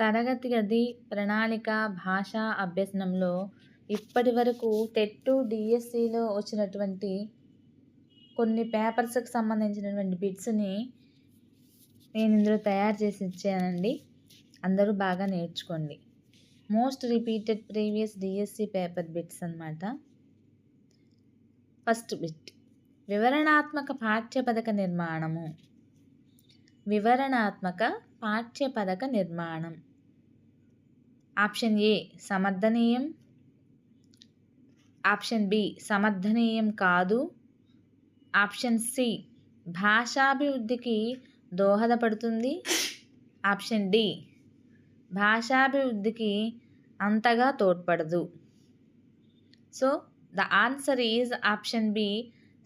తరగతి గది ప్రణాళిక భాషా అభ్యసనంలో ఇప్పటి వరకు టెట్టు డిఎస్సిలో వచ్చినటువంటి కొన్ని పేపర్స్కి సంబంధించినటువంటి బిట్స్ని నేను ఇందులో తయారు చేసి ఇచ్చానండి. అందరూ బాగా నేర్చుకోండి. Most repeated previous DSC paper bits అనమాట ఫస్ట్ బిట్. వివరణాత్మక పాఠ్యపథక నిర్మాణము. వివరణాత్మక పాఠ్యపథక నిర్మాణం. ఆప్షన్ ఏ సమర్థనీయం ఆప్షన్ బి సమర్థనీయం కాదు ఆప్షన్ సి భాషాభివృద్ధికి దోహదపడుతుంది ఆప్షన్ డి భాషాభివృద్ధికి అంతగా తోడ్పడదు. So the answer is option B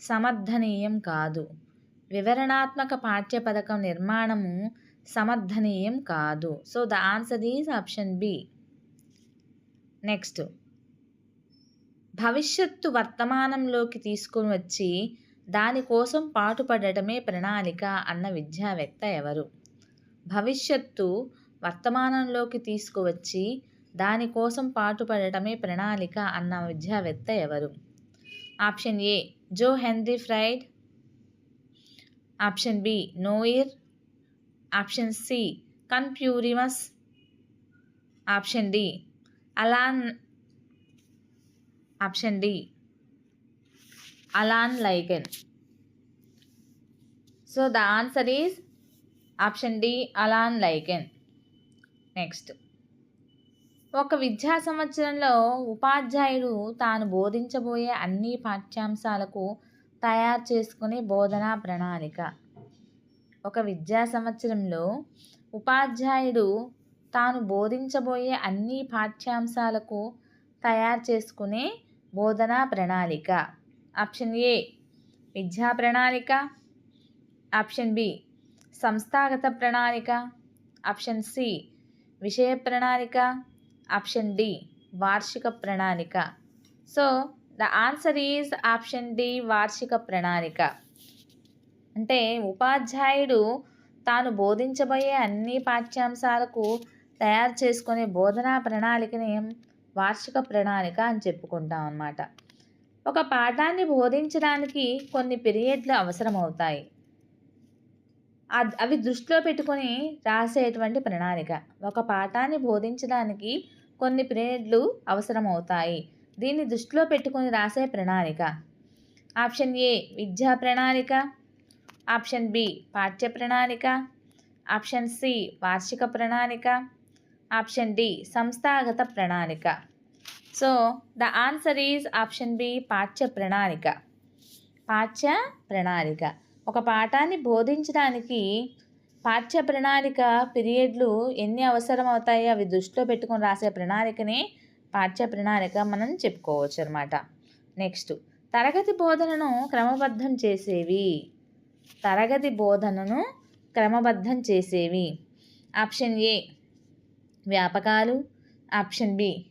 సమర్థనీయం కాదు. వివరణాత్మక పాఠ్య పథకం నిర్మాణము సమర్థనీయం కాదు. So the answer is option B. Next. భవిష్యత్తు వర్తమానంలోకి తీసుకుని వచ్చి దానికోసం పాటుపడటమే ప్రణాళిక అన్న విద్యావేత్త ఎవరు? భవిష్యత్తు వర్తమానంలోకి తీసుకువచ్చి దానికోసం పాటుపడటమే ప్రణాళిక అన్న విద్యావేత్త ఎవరు? Option A Joe Henry Fried. Option B noir. Option C కన్ఫ్యూరిమస్. Option D Alan option D. Alan Lakein so the answer is option D Alan Lakein next. ఒక విద్యా సంవత్సరంలో ఉపాధ్యాయుడు తాను బోధించబోయే అన్ని పాఠ్యాంశాలకు తయారు చేసుకునే బోధనా ప్రణాళిక. ఒక విద్యా సంవత్సరంలో ఉపాధ్యాయుడు తాను బోధించబోయే అన్ని పాఠ్యాంశాలకు తయారు చేసుకునే బోధనా ప్రణాళిక. ఆప్షన్ ఏ విద్యా ప్రణాళిక. ఆప్షన్ బి సంస్థాగత ప్రణాళిక. ఆప్షన్ సి విషయ ప్రణాళిక. ఆప్షన్ డి వార్షిక ప్రణాళిక. So the answer is option D వార్షిక ప్రణాళిక. అంటే ఉపాధ్యాయుడు తాను బోధించబోయే అన్ని పాఠ్యాంశాలకు తయారు చేసుకునే బోధనా ప్రణాళికని వార్షిక ప్రణాళిక అని చెప్పుకుంటాం అన్నమాట. ఒక పాఠాన్ని బోధించడానికి కొన్ని పీరియడ్లు అవసరమవుతాయి. అవి దృష్టిలో పెట్టుకొని రాసేటువంటి ప్రణాళిక. ఒక పాఠాన్ని బోధించడానికి కొన్ని పీరియడ్లు అవసరమవుతాయి. దీన్ని దృష్టిలో పెట్టుకొని రాసే ప్రణాళిక. ఆప్షన్ ఏ విద్యా ప్రణాళిక. ఆప్షన్ బి పాఠ్య ప్రణాళిక. ఆప్షన్ సి వార్షిక ప్రణాళిక. ఆప్షన్ డి సంస్థాగత ప్రణాళిక. So the answer is option B పాఠ్య ప్రణాళిక. పాఠ్య ప్రణాళిక. ఒక పాఠాన్ని బోధించడానికి పాఠ్య ప్రణాళిక పీరియడ్లు ఎన్ని అవసరం అవుతాయో అవి దృష్టిలో పెట్టుకొని రాసే ప్రణాళికనే పాఠ్య ప్రణాళిక మనం చెప్పుకోవచ్చు అనమాట నెక్స్ట్ తరగతి బోధనను క్రమబద్ధం చేసేవి. తరగతి బోధనను క్రమబద్ధం చేసేవి. ఆప్షన్ ఏ వ్యాపకాలు. ఆప్షన్ బి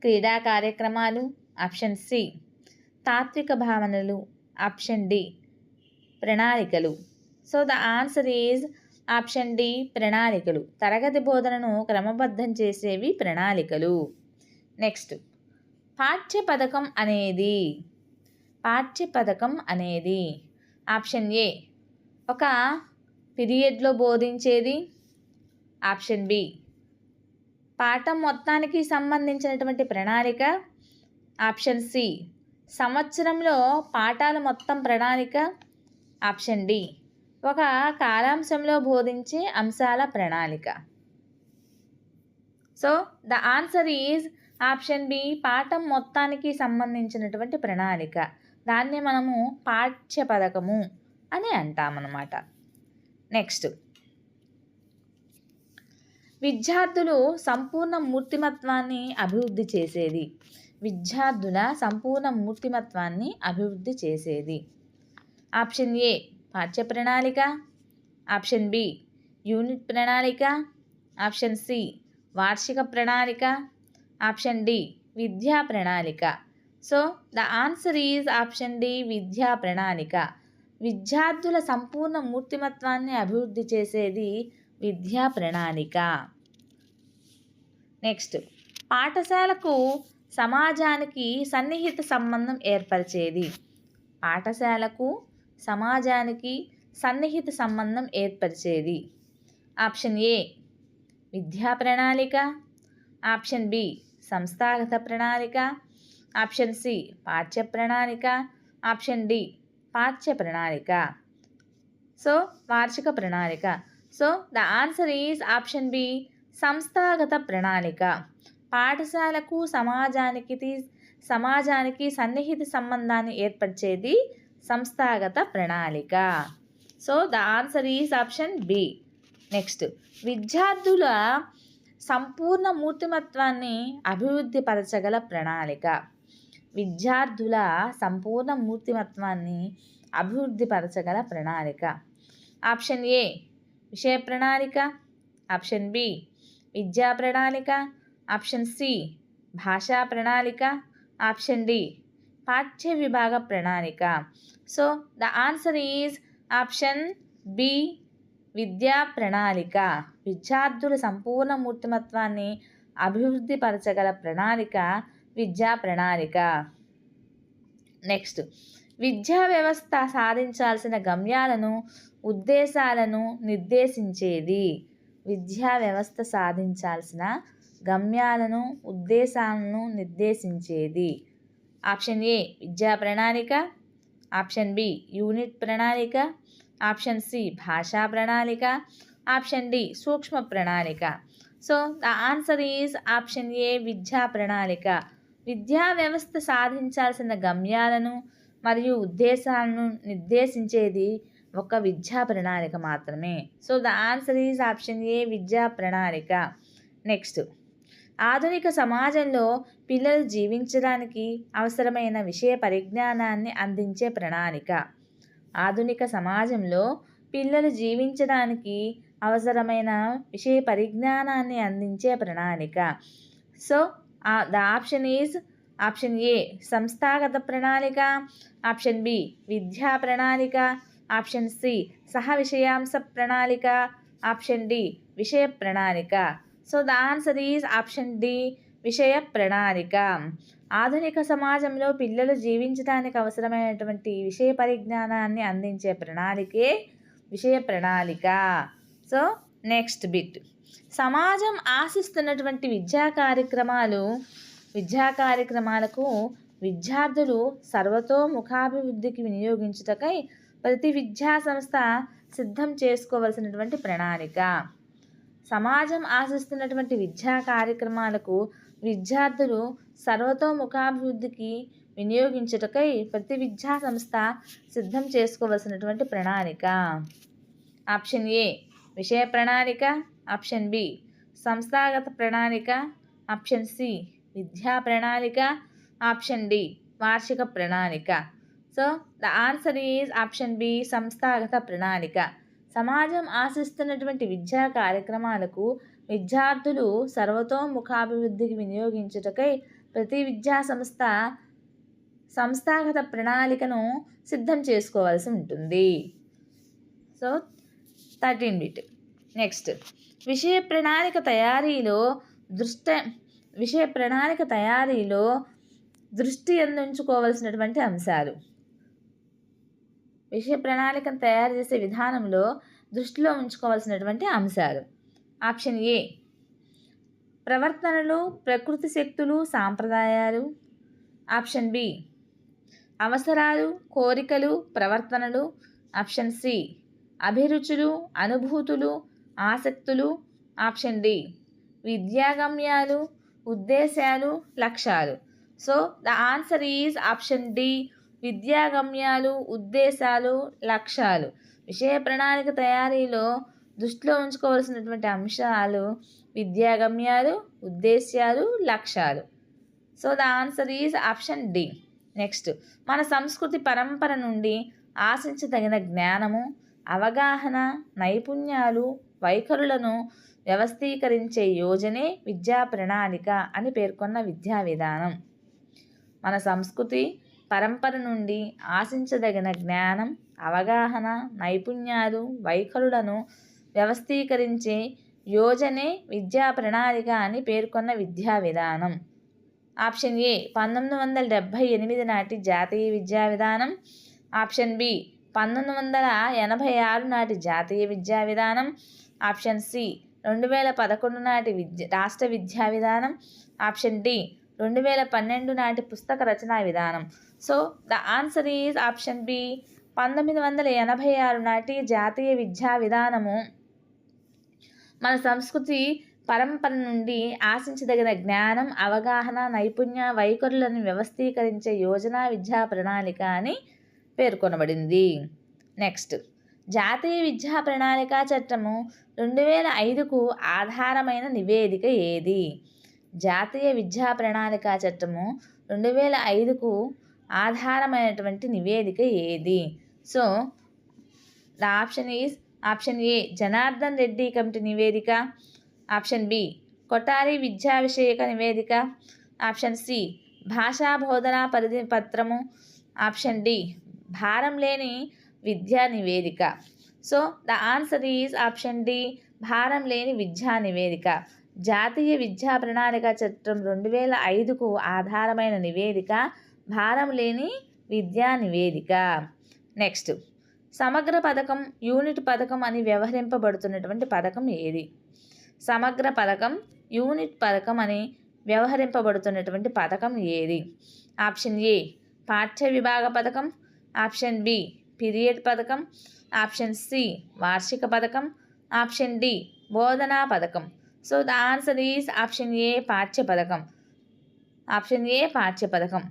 క్రీడా కార్యక్రమాలు. ఆప్షన్ సి తాత్విక భావనలు. ఆప్షన్ డి ప్రణాళికలు. So the answer is option D ప్రణాళికలు. తరగతి బోధనను క్రమబద్ధం చేసేవి ప్రణాళికలు. నెక్స్ట్ పాఠ్య పథకం అనేది. పాఠ్య పథకం అనేది. ఆప్షన్ ఏ ఒక పీరియడ్లో బోధించేది. ఆప్షన్ బి పాఠం మొత్తానికి సంబంధించినటువంటి ప్రణాళిక ఆప్షన్ సి. సంవత్సరంలో పాఠాల మొత్తం ప్రణాళిక ఆప్షన్ డి. ఒక కాలాంశంలో బోధించే అంశాల ప్రణాళిక. So the answer is option B పాఠం మొత్తానికి సంబంధించినటువంటి ప్రణాళిక. దాన్ని మనము పాఠ్య పథకము అని అంటామన్నమాట. నెక్స్ట్. విద్యార్థులు సంపూర్ణ మూర్తిమత్వాన్ని అభివృద్ధి చేసేది. విద్యార్థుల సంపూర్ణ మూర్తిమత్వాన్ని అభివృద్ధి చేసేది. ఆప్షన్ ఏ పాఠ్య ప్రణాళిక. ఆప్షన్ బి యూనిట్ ప్రణాళిక. ఆప్షన్ సి వార్షిక ప్రణాళిక. ఆప్షన్ డి విద్యా ప్రణాళిక. So the answer is option D విద్యా ప్రణాళిక. విద్యార్థుల సంపూర్ణ మూర్తిమత్వాన్ని అభివృద్ధి చేసేది విద్యా ప్రణాళిక. నెక్స్ట్. పాఠశాలకు సమాజానికి సన్నిహిత సంబంధం ఏర్పరిచేది. పాఠశాలకు సమాజానికి సన్నిహిత సంబంధం ఏర్పరిచేది. Option A. విద్యా ప్రణాళిక. Option B. సంస్థాగత ప్రణాళిక. Option C. పాఠ్య ప్రణాళిక. Option D. పాఠ్య ప్రణాళిక. సో వార్షిక ప్రణాళిక. So the answer is option B సంస్థాగత ప్రణాళిక. పాఠశాలకు సమాజానికి తీ- సమాజానికి సన్నిహిత సంబంధాన్ని ఏర్పరిచేది సంస్థాగత ప్రణాళిక. So the answer is option B next విద్యార్థుల సంపూర్ణ మూర్తిమత్వాన్ని అభివృద్ధి పరచగల ప్రణాళిక. విద్యార్థుల సంపూర్ణ మూర్తిమత్వాన్ని అభివృద్ధి పరచగల ప్రణాళిక. ఆప్షన్ ఏ విషయ ప్రణాళిక ఆప్షన్ బి విద్యా ప్రణాళిక ఆప్షన్ సి భాషా ప్రణాళిక ఆప్షన్ డి పాఠ్య విభాగ ప్రణాళిక. So the answer is option B విద్యా ప్రణాళిక విద్యార్థుల సంపూర్ణ మూర్తిమత్వాన్ని అభివృద్ధిపరచగల ప్రణాళిక విద్యా ప్రణాళిక నెక్స్ట్ విద్యా వ్యవస్థ సాధించాల్సిన గమ్యాలను ఉద్దేశాలను నిర్దేశించేది. విద్యా వ్యవస్థ సాధించాల్సిన గమ్యాలను ఉద్దేశాలను నిర్దేశించేది. ఆప్షన్ ఏ విద్యా ప్రణాళిక. ఆప్షన్ బి యూనిట్ ప్రణాళిక. ఆప్షన్ సి భాషా ప్రణాళిక. ఆప్షన్ డి సూక్ష్మ ప్రణాళిక. So the answer is option A విద్యా ప్రణాళిక. విద్యా వ్యవస్థ సాధించాల్సిన గమ్యాలను మరియు ఉద్దేశాలను నిర్దేశించేది ఒక విద్యా ప్రణాళిక మాత్రమే. So the answer is option A విద్యా ప్రణాళిక. నెక్స్ట్. ఆధునిక సమాజంలో పిల్లలు జీవించడానికి అవసరమైన విషయ పరిజ్ఞానాన్ని అందించే ప్రణాళిక. ఆధునిక సమాజంలో పిల్లలు జీవించడానికి అవసరమైన విషయ పరిజ్ఞానాన్ని అందించే ప్రణాళిక. So the option is option A సంస్థాగత ప్రణాళిక ఆప్షన్ బి విద్యా ప్రణాళిక ఆప్షన్ సి సహ విషయాంశ ప్రణాళిక ఆప్షన్ డి విషయ ప్రణాళిక. So the answer is option D విషయ ప్రణాళిక. ఆధునిక సమాజంలో పిల్లలు జీవించడానికి అవసరమైనటువంటి విషయ పరిజ్ఞానాన్ని అందించే ప్రణాళికే విషయ ప్రణాళిక. So next bit. సమాజం ఆశిస్తున్నటువంటి విద్యా కార్యక్రమాలు విద్యా కార్యక్రమాలకు విద్యార్థులు సర్వతోముఖాభివృద్ధికి వినియోగించుటకై ప్రతి విద్యా సంస్థ సిద్ధం చేసుకోవలసినటువంటి ప్రణాళిక. సమాజం ఆశిస్తున్నటువంటి విద్యా కార్యక్రమాలకు విద్యార్థులు సర్వతోముఖాభివృద్ధికి వినియోగించుటకై ప్రతి విద్యా సంస్థ సిద్ధం చేసుకోవలసినటువంటి ప్రణాళిక. ఆప్షన్ ఏ విషయ ప్రణాళిక. ఆప్షన్ బి సంస్థాగత ప్రణాళిక. ఆప్షన్ సి విద్యా ప్రణాళిక ఆప్షన్ డి వార్షిక ప్రణాళిక. So the answer is option B సంస్థాగత ప్రణాళిక. సమాజం ఆశిస్తున్నటువంటి విద్యా కార్యక్రమాలకు విద్యార్థులు సర్వతోముఖాభివృద్ధికి వినియోగించుటకై ప్రతి విద్యా సంస్థ సంస్థాగత ప్రణాళికను సిద్ధం చేసుకోవాల్సి ఉంటుంది. So thirteen bit. నెక్స్ట్. విషయ ప్రణాళిక తయారీలో దృష్ట విషయ ప్రణాళిక తయారీలో దృష్టి అందించుకోవలసినటువంటి అంశాలు. విషయ ప్రణాళికను తయారు చేసే విధానంలో దృష్టిలో ఉంచుకోవాల్సినటువంటి అంశాలు. ఆప్షన్ ఏ ప్రవర్తనలు ప్రకృతి శక్తులు సాంప్రదాయాలు. ఆప్షన్ బి అవసరాలు కోరికలు ప్రవర్తనలు. ఆప్షన్ సి అభిరుచులు అనుభూతులు ఆసక్తులు. ఆప్షన్ డి విద్యాగమ్యాలు ఉద్దేశాలు లక్ష్యాలు. So the answer is option D విద్యాగమ్యాలు ఉద్దేశాలు లక్ష్యాలు. విషయ ప్రణాళిక తయారీలో దృష్టిలో ఉంచుకోవాల్సినటువంటి అంశాలు విద్యాగమ్యాలు ఉద్దేశ్యాలు లక్ష్యాలు. So the answer is option D. Next మన సంస్కృతి పరంపర నుండి ఆశించదగిన జ్ఞానము అవగాహన నైపుణ్యాలు వైఖరులను వ్యవస్థీకరించే యోజనే విద్యా ప్రణాళిక అని పేర్కొన్న విద్యా విధానం. మన సంస్కృతి పరంపర నుండి ఆశించదగిన జ్ఞానం అవగాహన నైపుణ్యాలు వైఖరులను వ్యవస్థీకరించే యోజనే విద్యా ప్రణాళిక అని పేర్కొన్న విద్యా విధానం. ఆప్షన్ ఏ పంతొమ్మిది వందల డెబ్భై ఎనిమిది నాటి జాతీయ విద్యా విధానం. ఆప్షన్ బి పంతొమ్మిది వందల ఎనభై ఆరు నాటి జాతీయ విద్యా విధానం. ఆప్షన్ సి రెండు వేల పదకొండు నాటి విద్య రాష్ట్ర విద్యా విధానం ఆప్షన్ డి రెండు వేల పన్నెండు నాటి పుస్తక రచనా విధానం. So the answer is option B పంతొమ్మిది వందల ఎనభై ఆరు నాటి జాతీయ విద్యా విధానము. మన సంస్కృతి పరంపర నుండి ఆశించదగిన జ్ఞానం అవగాహన నైపుణ్య వైఖరులను వ్యవస్థీకరించే యోజనా విద్యా ప్రణాళిక అని పేర్కొనబడింది. నెక్స్ట్. జాతీయ విద్యా ప్రణాళిక చట్టము రెండు వేల ఐదుకు ఆధారమైన నివేదిక ఏది? జాతీయ విద్యా ప్రణాళిక చట్టము రెండు వేల ఐదుకు ఆధారమైనటువంటి నివేదిక ఏది? So the option is option A Janardhan Reddy committee నివేదిక ఆప్షన్ బి కొటారి విద్యా విషయక నివేదిక ఆప్షన్ సి భాషా బోధనా పరిధి పత్రము ఆప్షన్ డి భారం లేని విద్యా నివేదిక. So the answer is option D భారం లేని విద్యా నివేదిక. జాతీయ విద్యా ప్రణాళిక చట్టం రెండు వేల ఐదుకు ఆధారమైన నివేదిక భారం లేని విద్యా నివేదిక. నెక్స్ట్ సమగ్ర పథకం యూనిట్ పథకం అని వ్యవహరింపబడుతున్నటువంటి పథకం ఏది? సమగ్ర పథకం యూనిట్ పథకం అని వ్యవహరింపబడుతున్నటువంటి పథకం ఏది? ఆప్షన్ ఏ పాఠ్య విభాగ పథకం. ఆప్షన్ బి పీరియడ్ పథకం ఆప్షన్ సి వార్షిక పథకం ఆప్షన్ డి బోధనా పథకం. So the answer is option A పాఠ్య పథకం. ఆప్షన్ ఏ పాఠ్య పథకం.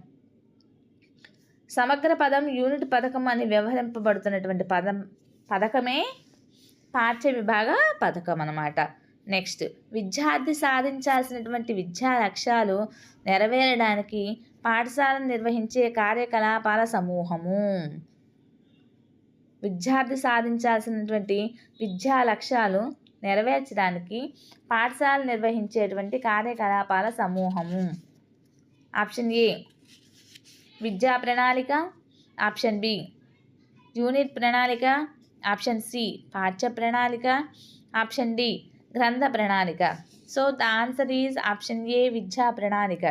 సమగ్ర పదం యూనిట్ పథకం అని వ్యవహరింపబడుతున్నటువంటి పదం పథకమే పాఠ్య విభాగ పథకం అన్నమాట. నెక్స్ట్ విద్యార్థి సాధించాల్సినటువంటి విద్యా లక్ష్యాలు నెరవేరడానికి పాఠశాలను నిర్వహించే కార్యకలాపాల సమూహము. విద్యార్థి సాధించాల్సినటువంటి విద్యా లక్ష్యాలు నెరవేర్చడానికి పాఠశాల నిర్వహించేటువంటి కార్యకలాపాల సమూహము. ఆప్షన్ ఏ విద్యా ప్రణాళిక. ఆప్షన్ బి యూనిట్ ప్రణాళిక. ఆప్షన్ సి పాఠ్య ప్రణాళిక. ఆప్షన్ డి గ్రంథ ప్రణాళిక. So the answer is option A విద్యా ప్రణాళిక.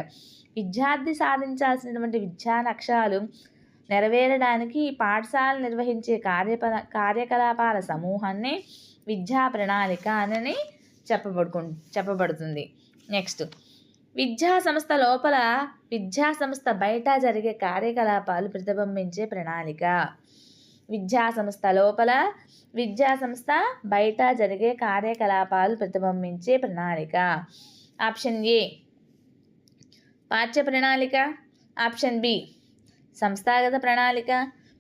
విద్యార్థి సాధించాల్సినటువంటి విద్యా లక్ష్యాలు నెరవేరడానికి పాఠశాల నిర్వహించే కార్యప కార్యకలాపాల సమూహాన్ని విద్యా ప్రణాళిక అని చెప్పబడుకు చెప్పబడుతుంది. నెక్స్ట్. విద్యా సంస్థ లోపల విద్యా సంస్థ బయట జరిగే కార్యకలాపాలు ప్రతిబింబించే ప్రణాళిక. విద్యా సంస్థ లోపల విద్యా సంస్థ బయట జరిగే కార్యకలాపాలు ప్రతిబింబించే ప్రణాళిక. Option A. పాఠ్య ప్రణాళిక. Option B. సంస్థాగత ప్రణాళిక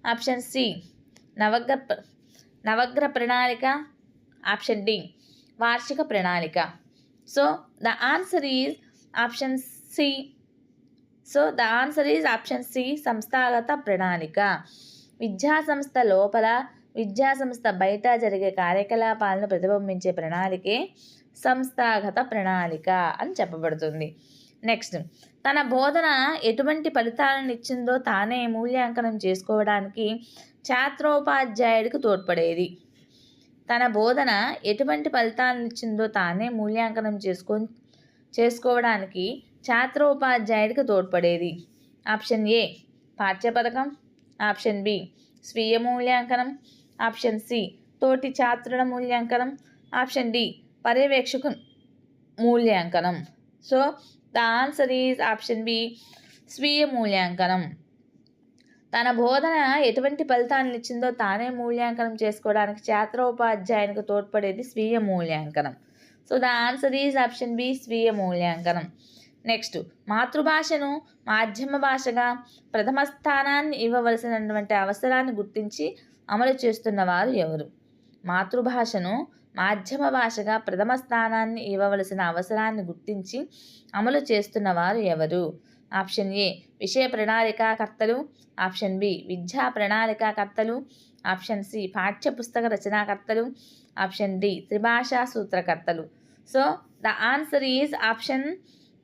ఆప్షన్ సి నవగ్ర నవగ్ర ప్రణాళిక ఆప్షన్ డి వార్షిక ప్రణాళిక. So the answer is option C. So the answer is option C సంస్థాగత ప్రణాళిక. విద్యా సంస్థ లోపల విద్యా సంస్థ బయట జరిగే కార్యకలాపాలను ప్రతిబింబించే ప్రణాళికే సంస్థాగత ప్రణాళిక అని చెప్పబడుతుంది. నెక్స్ట్. తన బోధన ఎటువంటి ఫలితాలను ఇచ్చిందో తానే మూల్యాంకనం చేసుకోవడానికి ఛాత్రోపాధ్యాయుడికి తోడ్పడేది. తన బోధన ఎటువంటి ఫలితాలను ఇచ్చిందో తానే మూల్యాంకనం చేసుకో చేసుకోవడానికి ఛాత్రోపాధ్యాయుడికి తోడ్పడేది. ఆప్షన్ ఏ పాఠ్య పథకం ఆప్షన్ బి స్వీయ మూల్యాంకనం. ఆప్షన్ సి తోటి ఛాత్రుల మూల్యాంకనం. ఆప్షన్ డి పర్యవేక్షకు మూల్యాంకనం. So the answer is option B స్వీయ మూల్యాంకనం తన బోధన ఎటువంటి ఫలితాన్ని ఇచ్చిందో తానే మూల్యాంకనం చేసుకోవడానికి ఛాత్రోపాధ్యాయునికి తోడ్పడేది స్వీయ మూల్యాంకనం so the answer is option B స్వీయ మూల్యాంకనం నెక్స్ట్ మాతృభాషను మాధ్యమ భాషగా ప్రథమ స్థానాన్ని ఇవ్వవలసినటువంటి అవసరాన్ని గుర్తించి అమలు చేస్తున్న వారు ఎవరు మాతృభాషను మాధ్యమ భాషగా ప్రథమ స్థానాన్ని ఇవ్వవలసిన అవసరాన్ని గుర్తించి అమలు చేస్తున్న వారు ఎవరు? ఆప్షన్ ఏ విషయ ప్రణాళికాకర్తలు. ఆప్షన్ బి విద్యా ప్రణాళికాకర్తలు. ఆప్షన్ సి పాఠ్య పుస్తక రచనాకర్తలు. ఆప్షన్ డి త్రిభాషా సూత్రకర్తలు. So the answer is option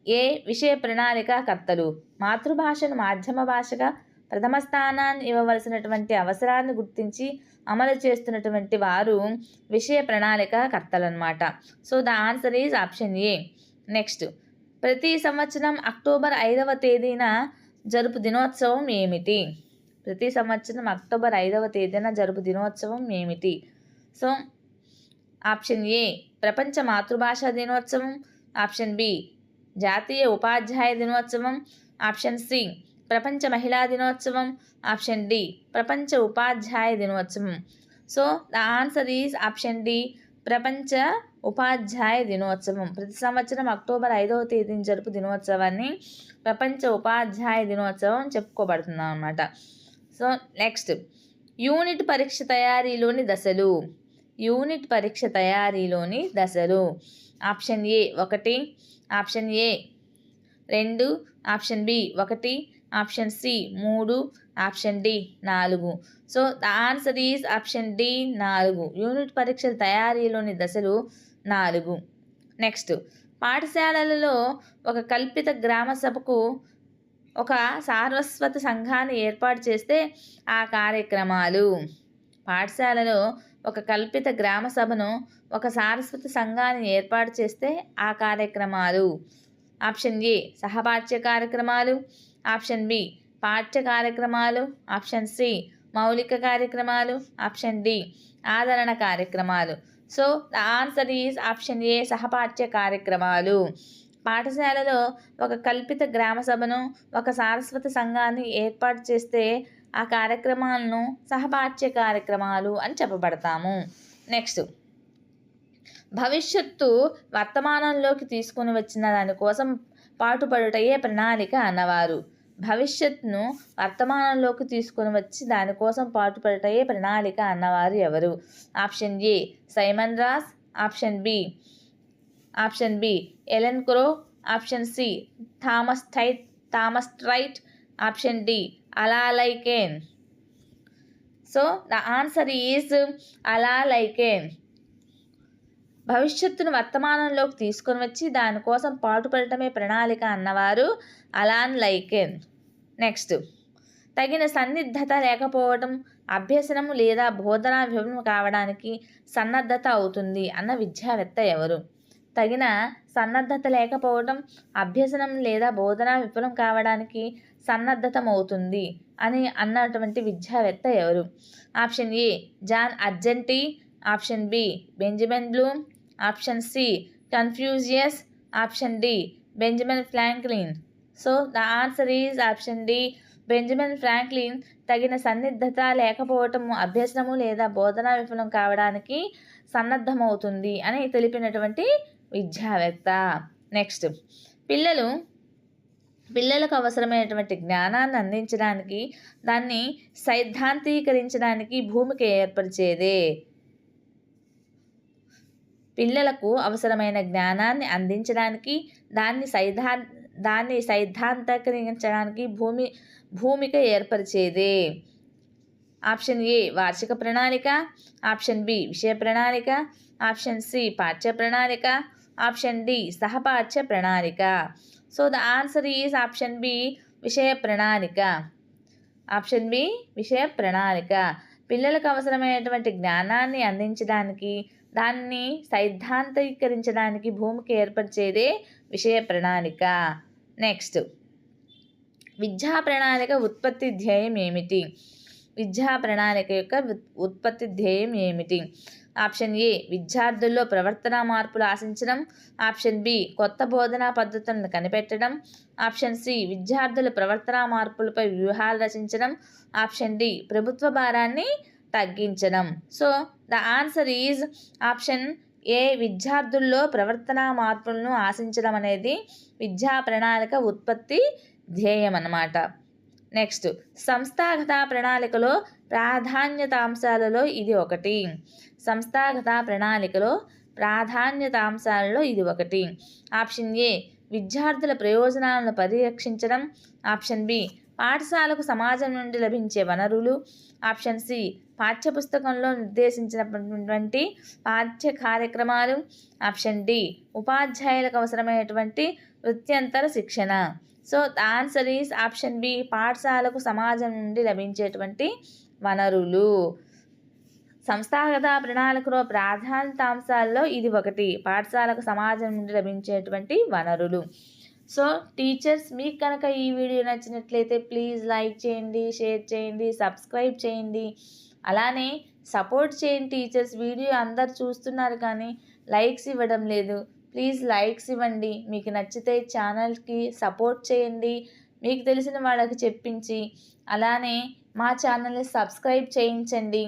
A విషయ ప్రణాళికాకర్తలు. మాతృభాషను మాధ్యమ భాషగా ప్రథమ స్థానాన్ని ఇవ్వవలసినటువంటి అవసరాన్ని గుర్తించి అమలు చేస్తున్నటువంటి వారు విషయ ప్రణాళిక కర్తలన్నమాట. So the answer is option A. Next ప్రతి సంవత్సరం అక్టోబర్ ఐదవ తేదీన జరుపు దినోత్సవం ఏమిటి? ప్రతి సంవత్సరం అక్టోబర్ ఐదవ తేదీన జరుపు దినోత్సవం ఏమిటి? సో ఆప్షన్ ఏ ప్రపంచ మాతృభాషా దినోత్సవం. ఆప్షన్ బి జాతీయ ఉపాధ్యాయ దినోత్సవం. ఆప్షన్ సి ప్రపంచ మహిళా దినోత్సవం ఆప్షన్ డి ప్రపంచ ఉపాధ్యాయ దినోత్సవం. So the answer is option D ప్రపంచ ఉపాధ్యాయ దినోత్సవం. ప్రతి సంవత్సరం అక్టోబర్ ఐదవ తేదీన జరుపు దినోత్సవాన్ని ప్రపంచ ఉపాధ్యాయ దినోత్సవం చెప్పుకోబడుతున్నాం అన్నమాట. సో నెక్స్ట్ యూనిట్ పరీక్ష తయారీలోని దశలు. యూనిట్ పరీక్ష తయారీలోని దశలు. ఆప్షన్ ఏ ఒకటి. ఆప్షన్ ఏ రెండు. ఆప్షన్ బి ఒకటి. ఆప్షన్ సి మూడు ఆప్షన్ డి నాలుగు. So the answer is option D నాలుగు. యూనిట్ పరీక్షల తయారీలోని దశలు నాలుగు. నెక్స్ట్ పాఠశాలలలో ఒక కల్పిత గ్రామ సభకు ఒక సారస్వత సంఘాన్ని ఏర్పాటు చేస్తే ఆ కార్యక్రమాలు. పాఠశాలలో ఒక కల్పిత గ్రామ సభను ఒక సారస్వత సంఘాన్ని ఏర్పాటు చేస్తే ఆ కార్యక్రమాలు. ఆప్షన్ ఏ సహపాఠ్య కార్యక్రమాలు. Option B. పాఠ్య కార్యక్రమాలు. Option C. మౌలిక కార్యక్రమాలు. Option D. ఆదరణ కార్యక్రమాలు. So the answer is option A సహపాఠ్య కార్యక్రమాలు. పాఠశాలలో ఒక కల్పిత గ్రామ సభను ఒక సారస్వత సంఘాన్ని ఏర్పాటు చేస్తే ఆ కార్యక్రమాలను సహపాఠ్య కార్యక్రమాలు అని చెప్పబడతాము. నెక్స్ట్. భవిష్యత్తు వర్తమానంలోకి తీసుకొని వచ్చిన దానికోసం పాటుపడుటయే ప్రణాళిక అన్నవారు. భవిష్యత్తును వర్తమానంలోకి తీసుకొని వచ్చి దానికోసం పాటుపడటయే ప్రణాళిక అన్నవారు ఎవరు? Option A Simon Ross option B option B Ellen Crow option C Thomas Tait Thomas Trait option D Alan Lakein so the answer is Alan Lakein భవిష్యత్తును వర్తమానంలోకి తీసుకొని వచ్చి దానికోసం పాటుపడటమే ప్రణాళిక అన్నవారు అలాన్ లైకెన్. నెక్స్ట్. తగిన సన్నిద్ధత లేకపోవడం అభ్యసనం లేదా బోధనా విఫలం కావడానికి సన్నద్ధత అవుతుంది అన్న విద్యావేత్త ఎవరు? తగిన సన్నద్ధత లేకపోవడం అభ్యసనం లేదా బోధనా విఫలం కావడానికి సన్నద్ధతమవుతుంది అని అన్నటువంటి విద్యావేత్త ఎవరు? Option A. John Argenti. Option B. Benjamin Bloom. Option C Confucius option D Benjamin Franklin. So the answer is option D Benjamin Franklin తగిన సన్నిద్ధత లేకపోవటము అభ్యసనము లేదా బోధన విఫలం కావడానికి సన్నద్ధమవుతుంది అని తెలిపినటువంటి విద్యావేత్త. నెక్స్ట్ పిల్లలు పిల్లలకు అవసరమైనటువంటి జ్ఞానాన్ని అందించడానికి దాన్ని సైద్ధాంతీకరించడానికి భూమిక ఏర్పరిచేదే. పిల్లలకు అవసరమైన జ్ఞానాన్ని అందించడానికి దాన్ని సైద్ధా దాన్ని సైద్ధాంతీకరించడానికి భూమి భూమిక ఏర్పరిచేదే. ఆప్షన్ ఏ వార్షిక ప్రణాళిక. ఆప్షన్ బి విషయ ప్రణాళిక. ఆప్షన్ సి పాఠ్య ప్రణాళిక. ఆప్షన్ డి సహపాఠ్య ప్రణాళిక. So the answer is option B విషయ ప్రణాళిక. ఆప్షన్ బి విషయ ప్రణాళిక. పిల్లలకు అవసరమైనటువంటి జ్ఞానాన్ని అందించడానికి దాన్ని సైద్ధాంతీకరించడానికి భూమికి ఏర్పరిచేదే విషయ ప్రణాళిక. నెక్స్ట్. విద్యా ప్రణాళిక ఉత్పత్తి ధ్యేయం ఏమిటి? విద్యా ప్రణాళిక యొక్క ఉత్పత్తి ధ్యేయం ఏమిటి? ఆప్షన్ ఏ విద్యార్థుల్లో ప్రవర్తన మార్పులు ఆశించడం. ఆప్షన్ బి కొత్త బోధనా పద్ధతులను కనిపెట్టడం. ఆప్షన్ సి విద్యార్థుల ప్రవర్తన మార్పులపై వ్యూహాలు రచించడం. ఆప్షన్ డి ప్రభుత్వ భారాన్ని తగ్గించడం. So the answer is option A విద్యార్థుల్లో ప్రవర్తన మార్పులను ఆశించడం అనేది విద్యా ప్రణాళిక ఉత్పత్తి ధ్యేయం అన్నమాట. నెక్స్ట్ సంస్థాగత ప్రణాళికలో ప్రాధాన్యత అంశాలలో ఇది ఒకటి. సంస్థాగత ప్రణాళికలో ప్రాధాన్యత అంశాలలో ఇది ఒకటి. ఆప్షన్ ఏ విద్యార్థుల ప్రయోజనాలను పరిరక్షించడం. ఆప్షన్ బి పాఠశాలకు సమాజం నుండి లభించే వనరులు ఆప్షన్ సి పాఠ్యపుస్తకంలో నిర్దేశించినటువంటి పాఠ్య కార్యక్రమాలు ఆప్షన్ డి ఉపాధ్యాయులకు అవసరమైనటువంటి వృత్యంతర శిక్షణ. So answer is option B పాఠశాలకు సమాజం నుండి లభించేటువంటి వనరులు. సంస్థాగత ప్రణాళికలో ప్రాధాన్యతాంశాల్లో ఇది ఒకటి పాఠశాలకు సమాజం నుండి లభించేటువంటి వనరులు. సో టీచర్స్ మీకు కనుక ఈ వీడియో నచ్చినట్లయితే ప్లీజ్ లైక్ చేయండి షేర్ చేయండి సబ్స్క్రైబ్ చేయండి. అలానే సపోర్ట్ చేయండి టీచర్స్ వీడియో అందరు చూస్తున్నారు కానీ లైక్స్ ఇవ్వడం లేదు. ప్లీజ్ లైక్స్ ఇవ్వండి. మీకు నచ్చితే ఛానల్కి సపోర్ట్ చేయండి. మీకు తెలిసిన వాళ్ళకి చెప్పించి అలానే మా ఛానల్ని సబ్స్క్రైబ్ చేయించండి.